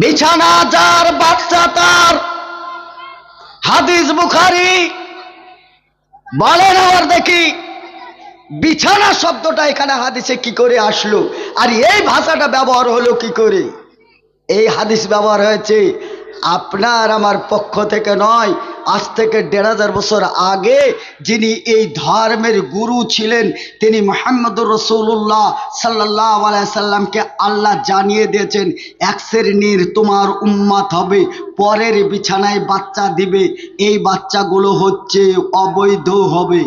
বিছানা যার, বাচ্চা তার। হাদিস বুখারি বলেন আবার দেখি, বিছানা শব্দটা এখানে হাদিসে কি করে আসলো? আর এই ভাষাটা ব্যবহার হলো কি করে? এই হাদিস ব্যবহার হয়েছে, আপনার আমার পক্ষ থেকে নয় আজ থেকে দেড় হাজার বছর আগে যিনি এই ধর্মের গুরু ছিলেন, তিনি মোহাম্মদুর রসুল্লাহ সাল্লাহ সাল্লামকে আল্লাহ জানিয়ে দিয়েছেন, এক শ্রেণির তোমার উম্মাত হবে, পরের বিছানায় বাচ্চা দিবে, এই বাচ্চাগুলো হচ্ছে অবৈধ হবে।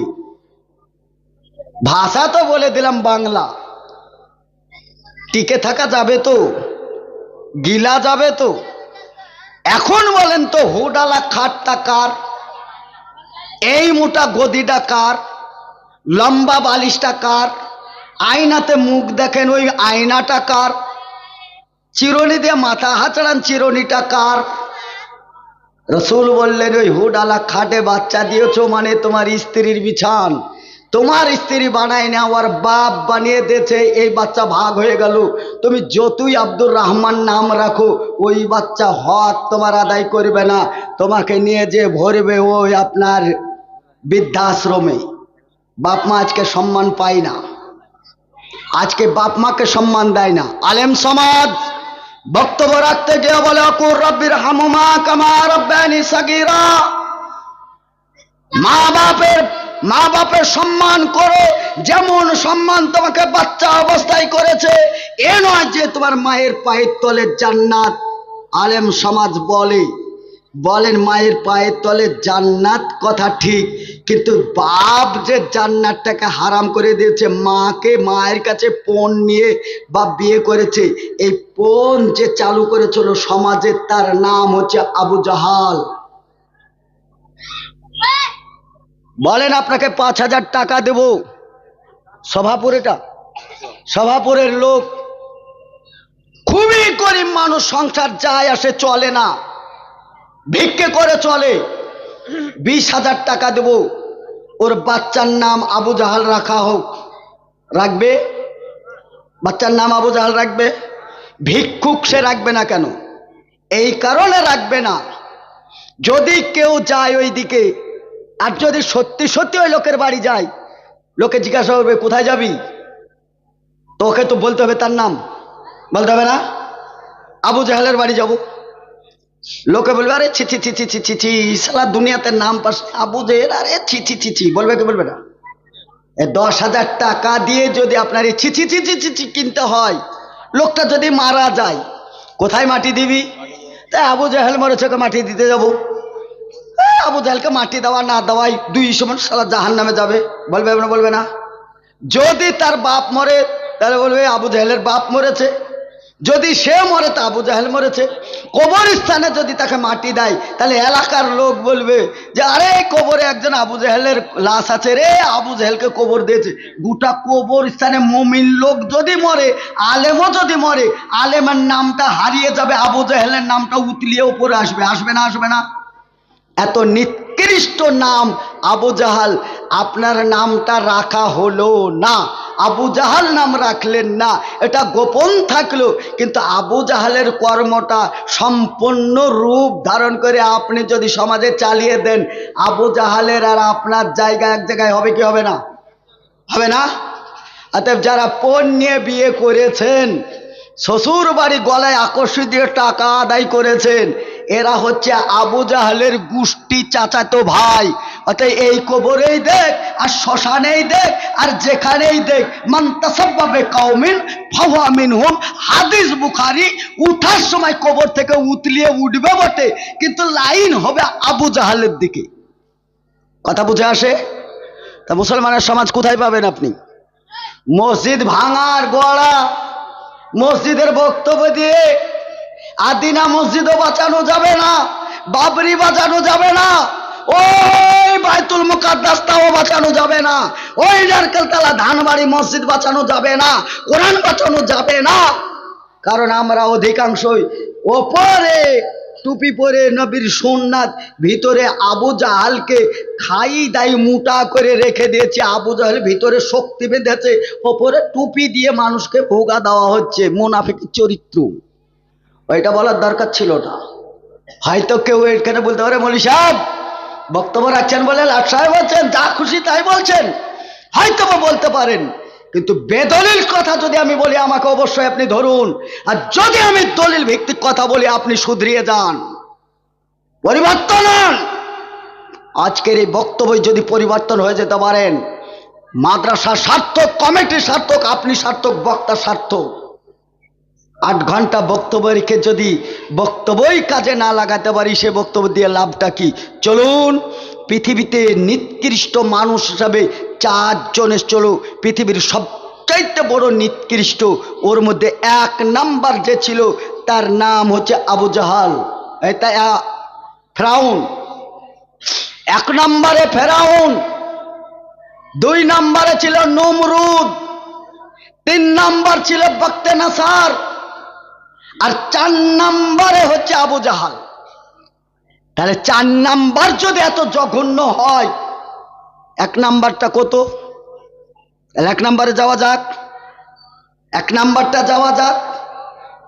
ভাষা তো বলে দিলাম বাংলা। টিকে থাকা যাবে তো? গিলা যাবে তো? এখন বলেন তো, হুডালা খাটটা কার? এই মোটা গদিটা কার? লম্বা বালিশটা কার? আয়নাতে মুখ দেখেন ওই আয়নাটা কার? চিরনি দিয়ে মাথা হাঁচড়ান চিরনিটা কার? রসুল বললেন, ওই হুডালা খাটে বাচ্চা দিয়েছ মানে তোমার স্ত্রীর বিছান। তোমার স্ত্রী বানায় না বাপ বানিয়ে দিয়েছে, এই বাচ্চা ভাগ হয়ে গেল। তুমি যতই আব্দুর রহমান নাম রাখো, ওই বাচ্চা হক তোমার আদায় করবে না। তোমাকে নিয়ে যে ভরবে ওই আপনার বৃদ্ধাশ্রমে। বাপ মা আজকে সম্মান পায় না। আজকে বাপ মাকে সম্মান দেয় না। আলেম সমাজ, বক্তব্য রাখতে গিয়ে বলে, অকুর রব্বির হামুমা কামা রব্বানি মা বাপের মা বাপের সম্মান করো, যেমন সম্মান তোমাকে বাচ্চা অবস্থায় করেছে। এ নয় যে তোমার মায়ের পায়ের তলে জান্নাত। আলেম সমাজ বলে, বলেন মায়ের পায়ের তলে জান্নাত কথা ঠিক, কিন্তু বাপ যে জান্নাতটাকে হারাম করে দিয়েছে, মাকে মায়ের কাছে পণ নিয়ে বা বিয়ে করেছে, এই পণ যে চালু করেছিল সমাজে তার নাম হচ্ছে আবু জাহাল। বলেন আপনাকে পাঁচ হাজার টাকা দেব। সভাপুর এটা সভাপুরের লোক। খুবই গরিব মানুষ, সংসার যায় আসে চলে না। ভিক্ষে করে চলে। বিশ হাজার টাকা দেব। ওর বাচ্চার নাম আবু জাহাল রাখা হোক। রাখবে? বাচ্চার নাম আবু জাহাল রাখবে? ভিক্ষুক সে রাখবে না কেন? এই কারণে রাখবে না। যদি কেউ যায় ওই দিকে আর যদি সত্যি সত্যি ওই লোকের বাড়ি যায় লোকে জিজ্ঞাসা করবে কোথায় যাবি তোকে তো বলতে হবে তার নাম বলতে হবে না আবু জাহালের বাড়ি যাব লোকে বলবে আরে ছি ছি ছি ছি ছি ছি দুনিয়াতে নাম পাস আবু জেহেল আরে ছি ছি ছি ছি বলবে কি বলবে না দশ হাজার টাকা দিয়ে যদি আপনার এই ছি ছি ছি ছি ছি ছি কিনতে হয় লোকটা যদি মারা যায় কোথায় মাটি দিবি তা আবু জাহেল মরেছে মাটি দিতে যাব আবু জাহেলকে মাটি দেওয়া না দেওয়াই দুই সমান সালা জাহান নামে যাবে। বলবে না বলবে না। যদি তার বাপ মরে, তাহলে বলবে আবু জাহেলের বাপ মরেছে। যদি সে মরে, তা আবু জাহেল মরেছে। কবরস্থানে যদি তাকে মাটি দেয়, তাহলে এলাকার লোক বলবে যে, আরে কবরে একজন আবু জাহেলের লাশ আছে রে। আবু জাহেলকে কবর দিয়েছে। গোটা কবর স্থানে মমিন লোক যদি মরে, আলেমও যদি মরে, আলেমের নামটা হারিয়ে যাবে, আবু জাহেলের নামটা উতলিয়ে উপরে আসবে। আসবে না আসবে না। এত নিকৃষ্ট নাম আবু জাহাল, আপনার নামটা রাখা হলো না। আবু জাহাল নাম রাখলেন না, এটা গোপন থাকল, কিন্তু আবু জাহালের কর্মটা সম্পূর্ণ রূপ ধারণ করে আপনি যদি সমাজে চালিয়ে দেন, আবু জাহালের আর আপনার জায়গা এক জায়গায় হবে কি হবে না? হবে না? অতএব যারা পণ নিয়ে বিয়ে করেছেন শ্বশুর বাড়ি গলায় আকর্ষিত দিয়ে টাকা আদায় করেছেন এরা হচ্ছে আবু জাহালের গোষ্ঠী চাচাতো ভাই। অতএব এই কবরেই দেখ, আর শ্মশানেই দেখ, আর যেখানেই দেখ মান্তাসাবে কাউমিন ফাওয়ামিন হোম হাদিস বুখারি উঠার সময় কবর থেকে উতলিয়ে উঠবে বটে, কিন্তু লাইন হবে আবু জাহালের দিকে। কথা বুঝে আসে? তা মুসলমানের সমাজ কোথায় পাবেন আপনি? মসজিদ ভাঙার গড়া, মসজিদের বক্তব্য দিয়ে আদিনা মসজিদও বাঁচানো যাবে না, বাবরি বাঁচানো যাবে না, ওই বাইতুল মুকাদ্দাসটাও বাঁচানো যাবে না, ওই নারকেলতলা ধানবাড়ি মসজিদ বাঁচানো যাবে না, কোরআন বাঁচানো যাবে না। কারণ আমরা অধিকাংশই ওপরে, টুপি পরে নবীর সোননাথ ভিতরে আবু জাহালকে খাই দাই মোটা করে রেখে দিয়েছে, আবু জাহাল ভিতরে শক্তি বেঁধেছে, ওপরে টুপি দিয়ে মানুষকে ভোগা দেওয়া হচ্ছে মোনাফিক চরিত্র। ওইটা বলার দরকার ছিল না। হয়তো কেউ এখানে বলতে পারে, মলি সাহেব, বক্তব্য রাখছেন বলে লাট সাহেব বলছেন, যা খুশি তাই বলছেন। হয়তো বলতে পারেন, কিন্তু বেদলিল কথা যদি আমি বলি, আমাকে অবশ্যই আপনি ধরুন। আর যদি আমি দলিল ভিত্তিক কথা বলি, আপনি শুধরিয়ে যান। পরিবর্তন। আজকের এই বক্তব্য যদি পরিবর্তন হয়ে যেতে পারেন মাদ্রাসা সার্থক, কমিটির সার্থক, আপনি সার্থক বক্তা সার্থক। আট ঘণ্টা বক্তব্য রেখে যদি বক্তব্যই কাজে না লাগাতে পারি, সে বক্তব্য দিয়ে লাভটা কি? চলুন, পৃথিবীতে নিকৃষ্ট মানুষ হিসাবে চারজনের চলো পৃথিবীর সবচাইতে বড় নিকৃষ্ট, ওর মধ্যে এক নাম্বার যে ছিল, তার নাম হচ্ছে আবু জাহাল। এটা ফ্রাউন। এক নম্বরে ফেরাউন, দুই নম্বরে ছিল নমরুদ, তিন নাম্বার ছিল বক্তে নাসার। আর চার নাম্বারে হচ্ছে আবু জাহাল। তাহলে চার নাম্বার যদি এত জঘন্য হয়, এক নাম্বারটা কত? এক নাম্বারে যাওয়া যাক। এক নাম্বারটা যাওয়া যাক।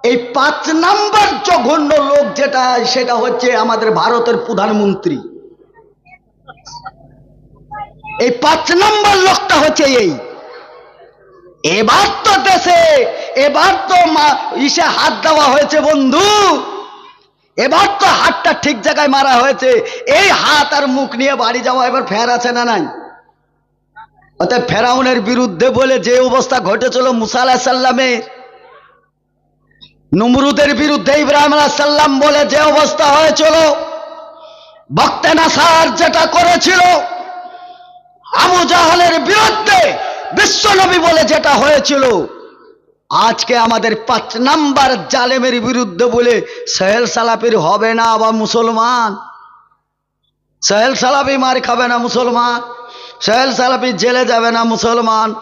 এই পাঁচ নাম্বার জঘন্য লোক যেটা, সেটা হচ্ছে আমাদের ভারতের প্রধানমন্ত্রী। এই পাঁচ নাম্বার লোকটা হচ্ছে এই। এবার তো দেশে এবার তো মা- ইসে হাত দেওয়া হয়েছে বন্ধু। এবার তো হাতটা ঠিক জায়গায় মারা হয়েছে, এই হাত আর মুখ নিয়ে বাড়ি যাওয়া এবার ফের আছে না নাই? অতএব ফেরাউনের বিরুদ্ধে বলে যে অবস্থা ঘটেছিল মুসা আলাহ সাল্লামের নমরুদের বিরুদ্ধে ইব্রাহিম আলাহ সাল্লাম বলে যে অবস্থা হয়েছিল বক্তে নাসার যেটা করেছিল, আবু জাহালের বিরুদ্ধে বিশ্বনবী বলে যেটা হয়েছিল, আজকে আমাদের পাঁচ নাম্বার জালেমের বিরুদ্ধে বলে সহেল সালাপির হবে না বা মুসলমান। সহেল সালাপি মার খাবে না মুসলমান। সহেল সালাপি জেলে যাবে না মুসলমান।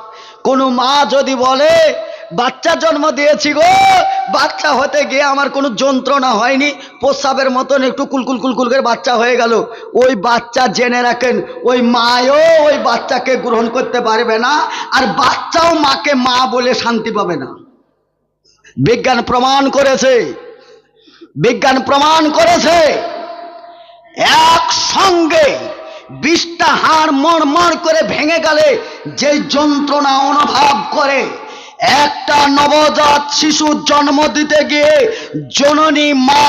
কোনো মা যদি বলে বাচ্চা জন্ম দিয়েছি গো। বাচ্চা হতে গিয়ে আমার কোনো যন্ত্রণা হয়নি। প্রস্রাবের মতন একটু কুলকুল কুলকুল করে বাচ্চা হয়ে গেল। ওই বাচ্চা জেনে রাখেন, ওই মায়ও ওই বাচ্চাকে গ্রহণ করতে পারবে না, আর বাচ্চাও মাকে মা বলে শান্তি পাবে না। বিজ্ঞান প্রমাণ করেছে। বিজ্ঞান প্রমাণ করেছে। একসঙ্গে বিষটা হাড় মড় করে ভেঙে গেলে যে যন্ত্রণা অনুভব করে একটা নবজাত শিশু জন্ম দিতে গিয়ে জননী মা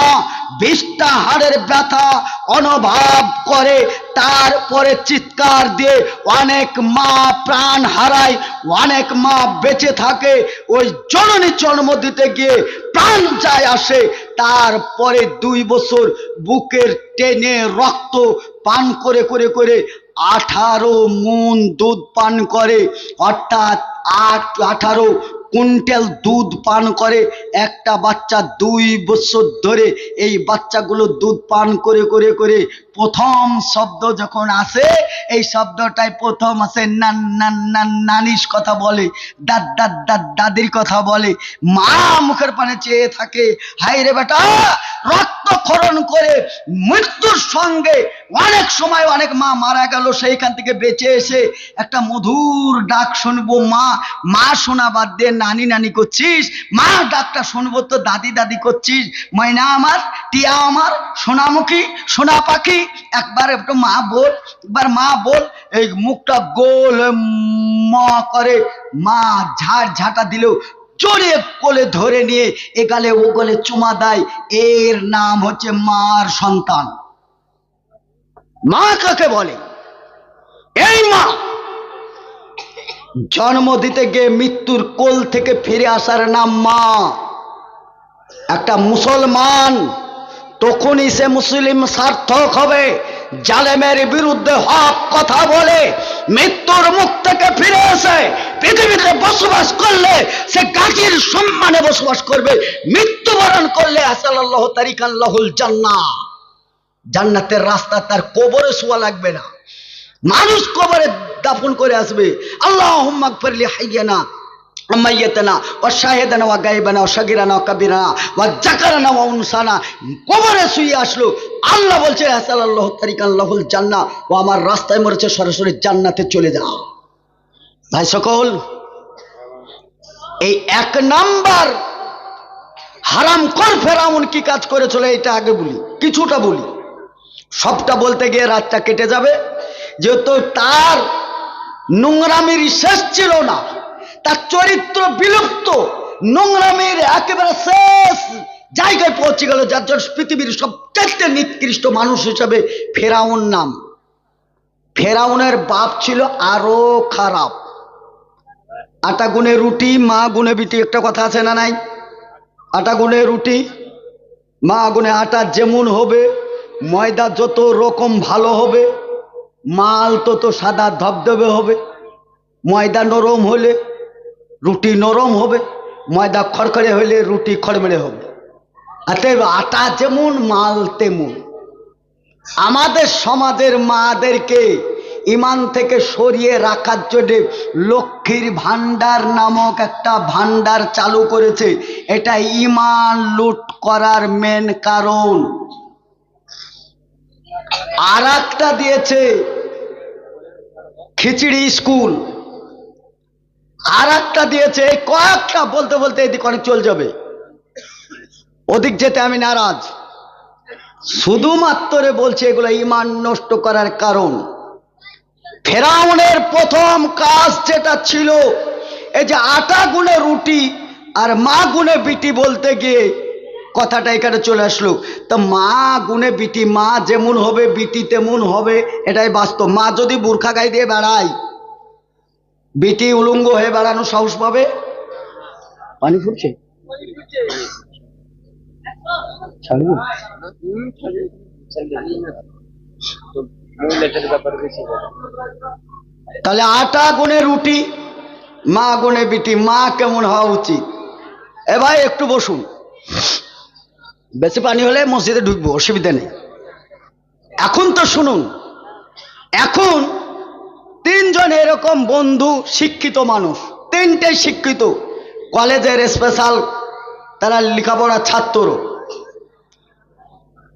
বিষটা হাড়ের ব্যথা অনুভব করে, তারপরে চিৎকার দিয়ে অনেক মা প্রাণ হারায়, অনেক মা বেঁচে থাকে। ওই জননী জন্ম দিতে গিয়ে প্রাণ যায় আসে। তারপরে দুই বছর বুকের টেনে রক্ত পান করে করে করে আঠারো মুন দুধ পান করে। অর্থাৎ আট আঠারো কুইন্টাল দুধ পান করে, একটা বাচ্চা দুই বছর ধরে এই বাচ্চাগুলো দুধ পান করে করে করে প্রথম শব্দ যখন আসে, এই শব্দটাই প্রথম আসে নান নান নান নানিস কথা বলে, দাদ দাদ দাদ, দাদির কথা বলে। মা মুখের পানে চেয়ে থাকে হাই রে বেটা রক্তক্ষরণ করে মৃত্যুর সঙ্গে অনেক সময় অনেক মা মারা গেল, সেইখান থেকে বেঁচে এসে একটা মধুর ডাক শুনব, মা মা শোনা বাদ দিয়ে নানি নানি করছিস? মা, ডাকটা শুনব তো, দাদি দাদি করছিস? ময়না আমার, টিয়া আমার, সোনামুখী, সোনা পাখি, একবার একটু মা বল, একবার মা বল। এই মুখটা গোল ম করে, মা ঝাড় ঝাঁটা দিলেও জোরে কোলে ধরে নিয়ে এ গালে ও গলে চুমা দেয়। এর নাম হচ্ছে মার সন্তান। মা কাকে বলে? এই মা! জন্ম দিতে গিয়ে মৃত্যুর কোল থেকে ফিরে আসার নাম মা। একটা মুসলমান, তখনই সে মুসলিম সার্থক হবে। জালেমের বিরুদ্ধে হক কথা বলে মৃত্যুর মুখ থেকে ফিরে এসে পৃথিবীতে বসবাস করলে সে গাজীর সম্মানে বসবাস করবে, মৃত্যুবরণ করলে আসাল্লাহ তারিক আল্লাহুল জান্না জান্নাতের রাস্তা তার কবরে শোয়া লাগবে না। মানুষ কবরে দাফন করে আসবে আল্লাহ ফিরলি হাইয়ানা। শুয়ে আসলো। আল্লাহ বলছে আল্লাহুল জান্না ও আমার রাস্তায় মরেছে, সরাসরি জান্নাতে চলে যা ভাই সকল, এই এক নাম্বার হারাম কর ফেরাউন কি কাজ করে চলে এটা আগে বলি, কিছুটা বলি। সবটা বলতে গিয়ে রাতটা কেটে যাবে। যেহেতু তার নোংরামির শেষ ছিল না তার চরিত্র বিলুপ্ত, নোংরামির একেবারে শেষ জায়গায় পৌঁছে গেল, যার জন্য পৃথিবীর সবচেয়ে নিকৃষ্ট মানুষ হিসাবে ফেরাউন নাম। ফেরাউনের বাপ ছিল আরও খারাপ। আটা গুনে রুটি, মা গুনে বিটি, একটা কথা আছে না নাই? আটা গুনে রুটি, মা গুনে আটা, যেমন হবে, ময়দা যত রকম ভালো হবে, মাল তত সাদা ধবধবে হবে, ময়দা নরম হলে রুটি নরম হবে, ময়দা খড়খড়ে হলে রুটি খড়মেড়ে হবে। অতএব আটা যেমন, মাল তেমন। আমাদের সমাজের মাদেরকে ইমান থেকে সরিয়ে রাখার জন্য লক্ষ্মীর ভান্ডার নামক একটা ভান্ডার চালু করেছে। এটা ইমান লুট করার মেন কারণ। আর দিয়েছে খিচড়ি স্কুল। আর একটা দিয়েছে এই কয়েকটা বলতে বলতে এদিক অনেক চল যাবে। ওদিক যেতে আমি নারাজ। শুধুমাত্র বলছে এগুলো ইমান নষ্ট করার কারণ। ফেরাউনের প্রথম কাজ যেটা ছিল, এই যে আটা গুনে রুটি আর মা গুনে বিটি বলতে গিয়ে কথাটা এখানে চলে আসলো। তা মা গুনে বিটি, মা যেমন হবে, বিটি তেমন হবে, এটাই বাস্তব। মা যদি বুর্খা গায়ে দিয়ে বেড়ায় বিটি উলঙ্গ হয়ে বেড়ানো সাহস পাবে? পানি ফুটছে। তাহলে আটা গুনে রুটি, মা গুনে বিটি, মা কেমন হওয়া উচিত? এ ভাই, একটু বসুন। বেশি পানি হলে মসজিদে ঢুকবো, অসুবিধা নেই। এখন তো শুনুন, এখন তিনজন এরকম বন্ধু শিক্ষিত মানুষ, তিনটে শিক্ষিত। কলেজের স্পেশাল তারা লেখাপড়ার ছাত্র।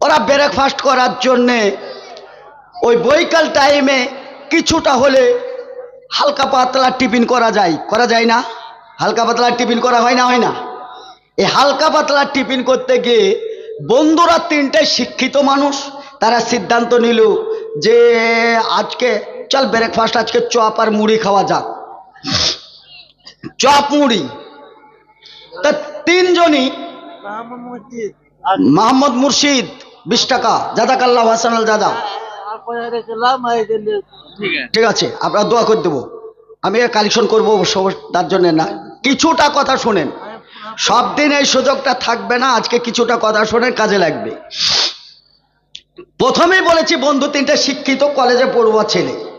ওরা ব্রেকফাস্ট করার জন্যে ওই বৈকাল টাইমে কিছুটা হলে হালকা পাতলা টিফিন করা যায়। করা যায় না? হালকা পাতলা টিফিন করা হয় না হয় না? এই হালকা পাতলা টিফিন করতে গিয়ে বন্ধুরা তিনটে শিক্ষিত মানুষ, তারা সিদ্ধান্ত নিল যে আজকে চল ব্রেকফাস্ট আজকে চপ আর মুড়ি খাওয়া যাক। চপ, মুড়ি। তা তিনজনই মোহাম্মদ মুর্শিদ, বিশ টাকা। দাদা আর পয়সা রেখেলাম এই যে লে- ঠিক আছে, আপনারা দোয়া করে দেবো। আমি কালেকশন করব তার জন্য না। কিছুটা কথা শোনেন। সব দিন এই সুযোগটা থাকবে না, আজকে কিছুটা কথা শোনেন, কাজে লাগবে। প্রথমেই বলেছি, বন্ধু তিনটে শিক্ষিত কলেজে পড়ুয়া ছেলে।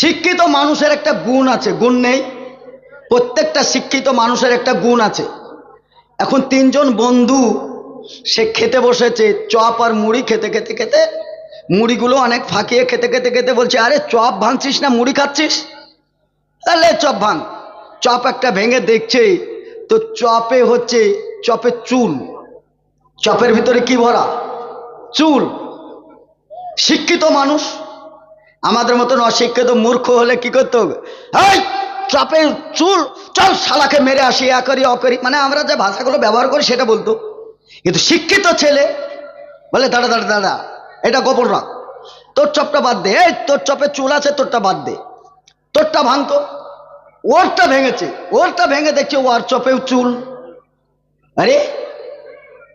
শিক্ষিত মানুষের একটা গুণ আছে, গুণ নেই। প্রত্যেকটা শিক্ষিত মানুষের একটা গুণ আছে। এখন তিনজন বন্ধু, সে খেতে বসেছে, চপ আর মুড়ি খেতে খেতে খেতে মুড়িগুলো অনেক ফাঁকিয়ে খেতে খেতে খেতে বলছে, আরে চপ ভাঙছিস না, মুড়ি খাচ্ছিস? তাহলে চপ ভাঙ। চপ একটা ভেঙে দেখছে, তো চপে হচ্ছে চপের চুল। চপের ভিতরে কি ভরা? চুল। শিক্ষিত মানুষ আমাদের মতন অশিক্ষিত মূর্খ হলে কি করতে এই চপের চুল, চল শালাকে মেরে আসি, এ করি অ করি। মানে আমরা যে ভাষাগুলো ব্যবহার করি সেটা বলতো। কিন্তু শিক্ষিত ছেলে বলে দাঁড়া দাঁড়া দাঁড়া এটা গোপন রাখ তোর চপটা বাদ দে। এই, তোর চপে চুল আছে, তোরটা বাদ দে। তোরটা ভাঙতো। ওরটা ভেঙেছে। ওরটা ভেঙে দেখছে ওর চপেও চুল। আরে,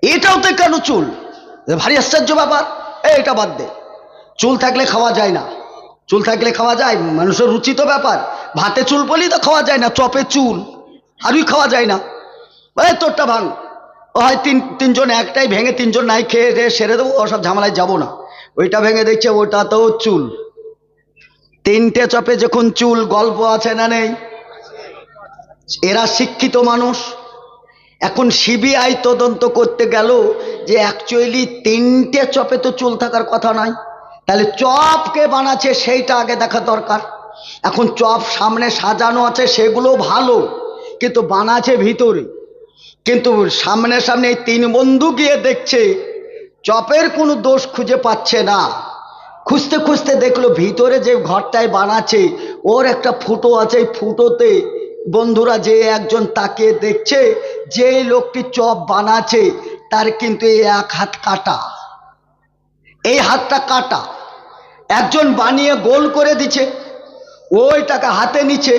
এটাও তো কেন চুল? ভারী আশ্চর্য ব্যাপার। এটা বাদ দে। চুল থাকলে খাওয়া যায় না। চুল থাকলে খাওয়া যায়, মানুষের রুচি তো ব্যাপার। ভাতে চুল বলি তো খাওয়া যায় না, চপে চুল আরই খাওয়া যায় না। এই তোরটা ভাঙ। হয় তিন তিনজন একটাই ভেঙে তিনজন নাই খেয়ে রে সেরে দেবো ওসব ঝামেলায় যাব না। ওইটা ভেঙে দেখছে ওটাতেও চুল। তিনটে চপে যখন চুল, গল্প আছে না নেই? এরা শিক্ষিত মানুষ। এখন সিবিআই তদন্ত করতে গেল যে অ্যাকচুয়ালি তিনটে চপে তো চুল থাকার কথা নয় তাহলে চপকে বানাচ্ছে সেইটা আগে দেখা দরকার। এখন চপ সামনে সাজানো আছে, সেগুলো ভালো, কিন্তু বানাচ্ছে ভিতরে। কিন্তু সামনে সামনে এই তিন বন্ধু গিয়ে দেখছে, চপের কোনো দোষ খুঁজে পাচ্ছে না। খুঁজতে খুঁজতে দেখল ভিতরে যে ঘরটায় বানাচ্ছে, ওর একটা ফুটো আছে এই ফুটোতে। বন্ধুরা যে একজন তাকে দেখছে যে লোকটি চপ বানাচ্ছে, তার কিন্তু এই এক হাত কাটা। এই হাতটা কাটা। একজন বানিয়ে গোল করে দিচ্ছে ওইটাকে হাতে নিচ্ছে,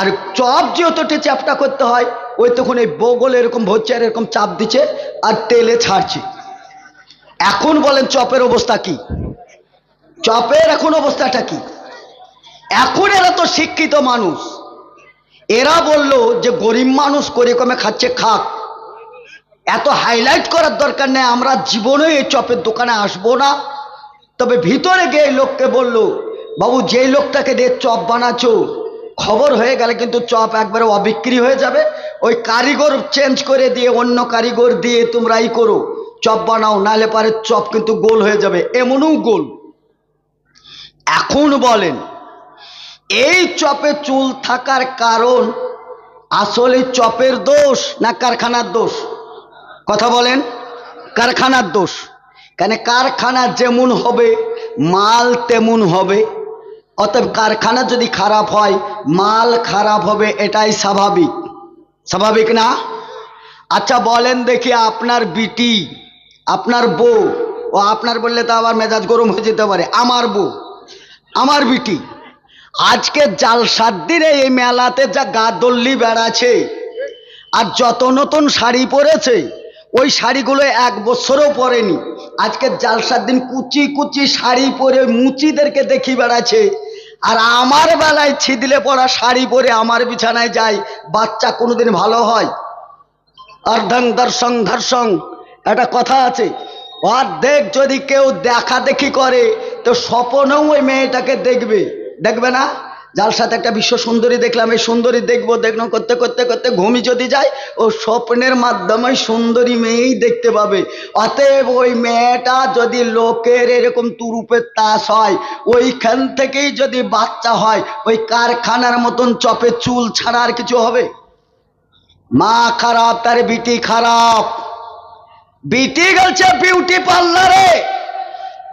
আর চপ যেহেতু চাপটা করতে হয়, ওই তখন এই বগল এরকম ভরছে আর এরকম চাপ দিচ্ছে আর তেলে ছাড়ছে। এখন বলেন চপের অবস্থা কি? চপের এখন অবস্থাটা কি? এখন এরা তো শিক্ষিত মানুষ। এরা বলল যে গরিব মানুষ করে কমে খাচ্ছে, খাক। এত হাইলাইট করার দরকার নেই, আমরা জীবনে এই চপের দোকানে আসব না। তবে ভিতরে গিয়ে লোককে বলল, বাবু, যেই লোকটাকে দিয়ে চপ বানাচ্ছো, খবর হয়ে গেলে কিন্তু চপ একবারে অবিক্রি হয়ে যাবে। ওই কারিগর চেঞ্জ করে দিয়ে অন্য কারিগর দিয়ে তোমরা করো। চপ বানাও নালে পারে চপ কিন্তু গোল হয়ে যাবে। এমনও গোল। এখন বলেন, এই চপে চুল থাকার কারণ আসলে চপের দোষ না কারখানার দোষ? কথা বলেন, কারখানার দোষ। কেন কারখানা যেমন হবে, মাল তেমন হবে। অতএব কারখানা যদি খারাপ হয়, মাল খারাপ হবে, এটাই স্বাভাবিক। স্বাভাবিক না? আচ্ছা বলেন দেখি আপনার বিটি, আপনার বউ, ও আপনার বললে তো আবার মেজাজ গরম হয়ে যেতে পারে। আমার বউ, আমার বিটি, আজকে জাল সাত দিনে এই মেলাতে যা গা দল্লি বেড়াচ্ছে, আর যত নতুন শাড়ি পরেছে ওই শাড়িগুলো এক বছরও পরেনি। আজকে জালসার দিন কুচি কুচি শাড়ি পরে মুচিদেরকে দেখি বেড়াচ্ছে। আর আমার বেলায় ছিদলে পড়া শাড়ি পরে আমার বিছানায় যায়, বাচ্চা কোনোদিন ভালো হয়? অর্ধং দর্শং ধর্ষং একটা কথা আছে, অর্ধেক যদি কেউ দেখা দেখি করে, তো স্বপনেও ওই মেয়েটাকে দেখবে। দেখবে না? সাথে একটা বিশ্ব সুন্দরী দেখলাম, এই সুন্দরী দেখব, দেখলাম, করতে করতে করতে ঘুমি যদি যায়, ও স্বপ্নের মাধ্যমে সুন্দরী মেয়েই দেখতে পাবে। অতএব ওই মেয়েটা যদি লোকের এরকম তুরুপের তাস হয়, ওইখান থেকেই যদি বাচ্চা হয়, ওই কারখানার মতন চপে চুল ছাড়া আর কিছু হবে? মা খারাপ, তার বিটি খারাপ। বিটি গেছে বিউটি পার্লারে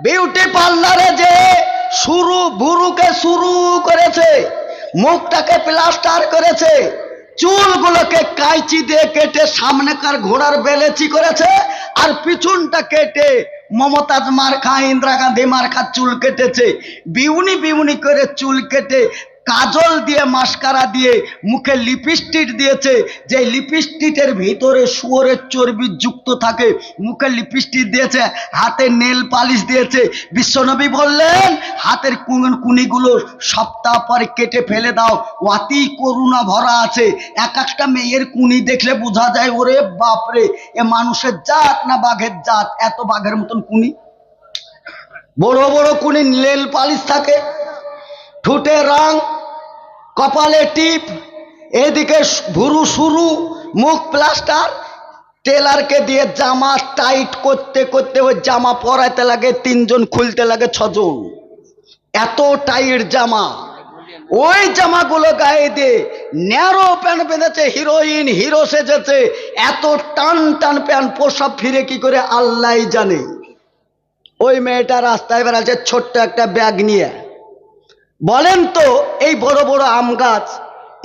বিউটি পার্লারে যে শুরু ভুরুকে শুরু করেছে, মুখটাকে প্লাস্টার করেছে, চুলগুলোকে কাইচি দিয়ে কেটে সামনেকার ঘোড়ার বেলেচি করেছে, আর পিছনটা কেটে মমতাজ মার খা, ইন্দিরা গান্ধী মার মার্খা চুল কেটেছে। বিউনি বিউনি করে চুল কেটে কাজল দিয়ে মাস্কারা দিয়ে মুখে লিপস্টিক দিয়েছে। যে লিপস্টিকের ভিতরে শুয়োরের চর্বি যুক্ত থাকে, মুখে লিপস্টিক দিয়েছে, হাতে নেল পালিশ দিয়েছে। বিশ্বনবী বললেন, হাতের কুন কুনিগুলো সপ্তাহ পরে কেটে ফেলে দাও, অতি করুণা ভরা আছে। এক একটা মেয়ের কুনি দেখলে বোঝা যায়, ওরে বাপরে, এ মানুষের জাত না বাঘের জাত? এত বাঘের মতন কুনি। বড় বড় কুনি নেল পালিশ থাকে। ঠোঁটে রং, কপালে টিপ, এদিকে ভুরু শুরু, মুখ প্লাস্টার, টেলারকে দিয়ে জামা টাইট করতে করতে ওই জামা পরাইতে লাগে, তিনজন খুলতে লাগে ছজন। এত টাইট জামা। ওই জামাগুলো গায়ে দিয়ে ন্যারো প্যান্ট বেঁধেছে, হিরোইন, হিরো সেজেছে, এত টান টান প্যান্ট, পোশাক ফিরে কি করে আল্লাহ জানে। ওই মেয়েটা রাস্তায় বেড়াচ্ছে, ছোট্ট একটা ব্যাগ নিয়ে। বলেন তো, এই বড় বড় আম গাছ,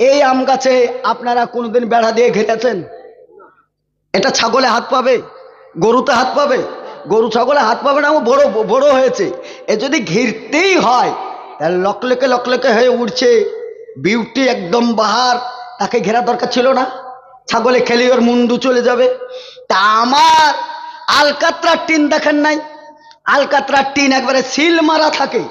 এই আম গাছে আপনারা কোনোদিন বেড়া দিয়ে ঘেরেছেন? এটা ছাগলে হাত পাবে? গরুতে হাত পাবে? গরু ছাগলে হাত পাবে না বড় বড় হয়েছে। এ যদি ঘিরতেই হয়, তাহলে লকলকে লকলকে হয়ে উঠছে বিউটি একদম বাহার, তাকে ঘেরা দরকার ছিল না। ছাগলে খেলে ওর মুন্ডু চলে যাবে। তা আমার আলকাতরার টিন দেখেন নাই? আলকাতরার টিন একবারে সিল মারা থাকে।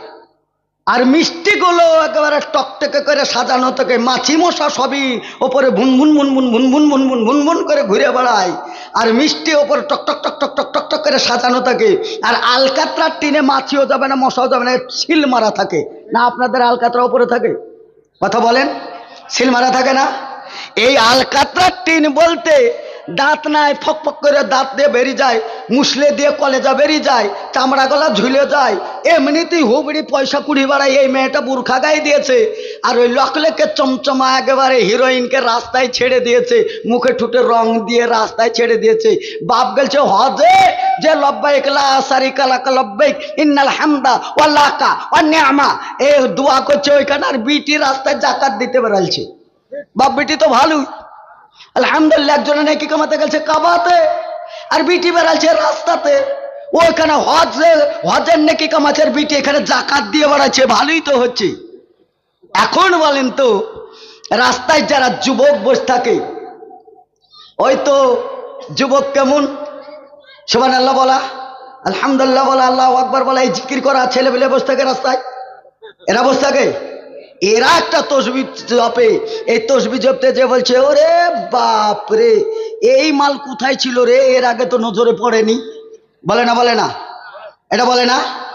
আর মিষ্টিগুলো একেবারে টকটকে করে সাজানো থাকে, মাছি মশা সবই ওপরে ভুনভুন মুনমুন ভুনভুন মুনমুন ভুনভুন করে ঘুরে বেড়ায়। আর মিষ্টি ওপরে টক টক টক টক টক টক টক করে সাজানো থাকে। আর আলকাতরার টিনে মাছিও যাবে না, মশাও যাবে না সিল মারা থাকে। না আপনাদের আলকাতরা ওপরে থাকে? কথা বলেন সিল মারা থাকে না? এই আলকাতরার টিন বলতে দাঁত নাই, ফক ফক করে দাঁত দিয়ে বেরিয়ে যায়, মুসলে দিয়ে কলেজা বেরিয়ে যায়, চামড়া গলা ঝুলে যায়। এমনিতেই হুবড়ি পয়সা কুড়ি বাড়ায় এই মেয়েটা বুর্খা গায়ে দিয়েছে। আর ওই লকলেকে চমচমা একেবারে হিরোইনকে রাস্তায় ছেড়ে দিয়েছে, মুখে ঠুটে রং দিয়ে রাস্তায় ছেড়ে দিয়েছে। বাপ গেলছে হজে, যে লব্বাইক, লা সারিকা লাকা লব্বাইক, ইন্নাল হামদা ওয়াল্লাকা ওয়া নি'মা এ দোয়া করছে ওইখানে আর বিটি রাস্তায় জাকাত দিতে বেড়ালছে বাপ, বেটি তো ভালোই। আলহামদুলিল্লাহ, একজনে নাকি কামাতে গেছে কাবাতে, আর বিটি বেড়াচ্ছে রাস্তাতে। ওইখানে হজে হজের নাকি আর বিটি এখানে জাকাত দিয়ে বেড়াচ্ছে, ভালোই তো হচ্ছে। এখন বলেন তো, রাস্তায় যারা যুবক বসে থাকে, ওই তো যুবক কেমন? সুবান আল্লাহ বলা, আলহামদুলিল্লাহ বলা, আল্লাহ আকবর বলা, এই জিকির করা ছেলে পেলে বসে থাকে রাস্তায়। এরা বসে থাকে? এরা একটা তসবি জপে। এই তসবি জপতে যে বলছে, ওরে বাপ রে এই মাল কোথায় ছিল রে? এর আগে তো নজরে পড়েনি। বলে না বলে না। এটা বলে না।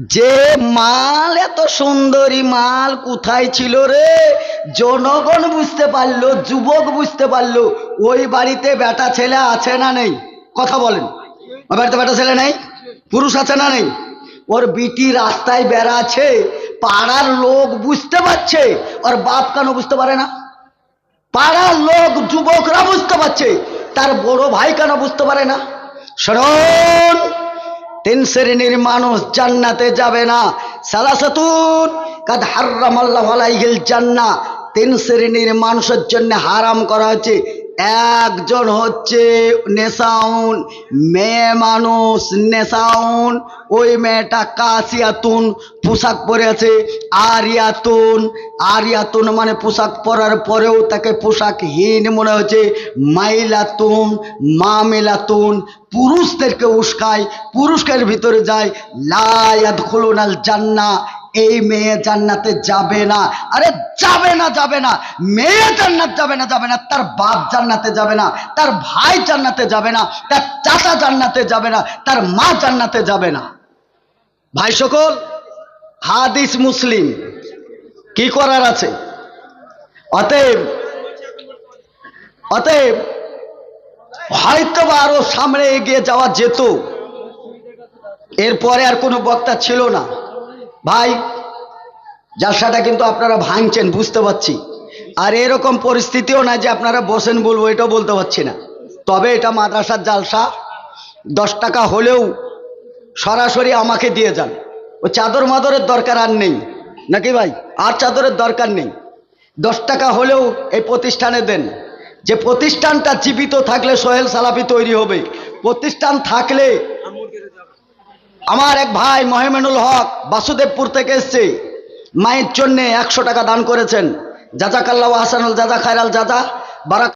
যে মাল, এত সুন্দরী মাল কোথায় ছিল রে? জনগণ বুঝতে পারল, যুবক বুঝতে পারল, ওই বাড়িতে বেটা ছেলে আছে না নেই? কথা বলেন। বাড়িতে বেটা ছেলে নেই? পুরুষ আছে না নেই? ওর বিটি রাস্তায় বেড়াচ্ছে পাড়ার লোক বুঝতে পারছে আর বাপ কেন বুঝতে পারে না? পাড়ার লোক, যুবকরা বুঝতে পারছে, তার বড় ভাই কেন বুঝতে পারে না? শরণ তিন শ্রেণির মানুষ জান্নাতে যাবে না। সালাসাতুন কাদ হারাম আল্লাহ জান্না তিন শ্রেণির মানুষের জন্য হারাম করা হচ্ছে একজন হচ্ছে নেশাউন, মেয়ে মানুষ নেশাউন। ওই মেয়েটা কাশিয়াতুন, পোশাক পরে আছে আরিয়াতুন। আরিয়াতুন মানে পোশাক পরার পরেও তাকে পোশাকহীন মনে হচ্ছে। মাইলাতুন, মামেলাতুন, পুরুষদেরকে উস্কায়, পুরুষের ভিতরে যায় লায়াত খুলুনাল জান্না এই মেয়ে জান্নাতে যাবে না। আরে যাবে না যাবে না। মেয়ে জান্নাত যাবে না যাবে না। তার বাপ জান্নাতে যাবে না, তার ভাই জান্নাতে যাবে না, তার চাচা জান্নাতে যাবে না, তার মা জান্নাতে যাবে না। ভাই সকল, হাদিস মুসলিম। কি করার আছে? অতএব অতএব হয়তো বা আরও সামনে এগিয়ে যাওয়া যেত। এরপরে আর কোনো বক্তা ছিল না। ভাই, জালসাটা কিন্তু আপনারা ভাঙছেন, বুঝতে পারছি। আর এরকম পরিস্থিতিও না যে আপনারা বসেন বলব, এটাও বলতে পারছি না। তবে এটা মাদ্রাসার জালসা, দশ টাকা হলেও সরাসরি আমাকে দিয়ে যান। ও চাদর মাদরের দরকার আর নেই। নাকি ভাই? আর চাদরের দরকার নেই। দশ টাকা হলেও এই প্রতিষ্ঠানে দেন। যে প্রতিষ্ঠানটা জীবিত থাকলে সোহেল সালাফি তৈরি হবে। প্রতিষ্ঠান থাকলে আমার এক ভাই মহেমেনুল হক বাসুদেবপুর থেকে এসছে। মায়ের জন্যে একশো টাকা দান করেছেন। যাজা কাল্লা হাসানুল যাজা খায়রাল যাজা বারাক